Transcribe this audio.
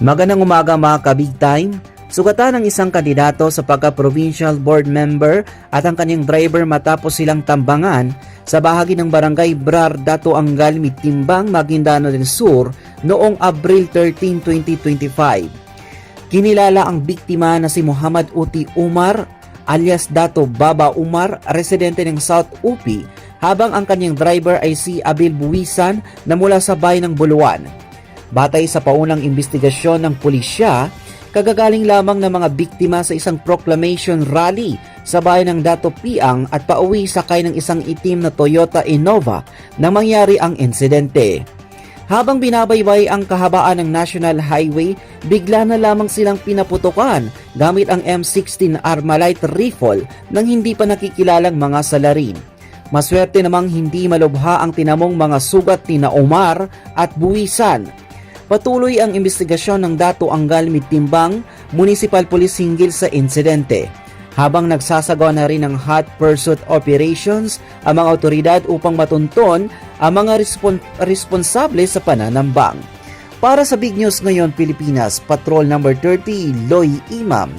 Magandang umaga mga ka-big time. Sugatan ng isang kandidato sa pagka-provincial board member at ang kanyang driver matapos silang tambangan sa bahagi ng barangay Brar Dato Angal Mitimbang, Maguindano del Sur noong Abril 13, 2025. Kinilala ang biktima na si Muhammad Uti Umar alias Dato Baba Umar, residente ng South Upi, habang ang kanyang driver ay si Abil Buwisan na mula sa bayan ng Buluan. Batay sa paunang investigasyon ng pulisya, kagagaling lamang ng mga biktima sa isang proclamation rally sa bayan ng Dato Piang at pauwi sakay ng isang itim na Toyota Innova nang mangyari ang insidente. Habang binabaybay ang kahabaan ng National Highway, bigla na lamang silang pinaputukan gamit ang M16 Armalite rifle ng hindi pa nakikilalang mga salarin. Maswerte namang hindi malubha ang tinamong mga sugat ni na Omar at Buwisan. Patuloy ang investigasyon ng Dato Anggal Mitimbang Municipal Police hinggil sa insidente. Habang nagsasagawa na rin ng hot pursuit operations ang mga otoridad upang matunton ang mga respon- responsable sa pananambang. Para sa Big News ngayon Pilipinas, Patrol number 30, Loy Imam.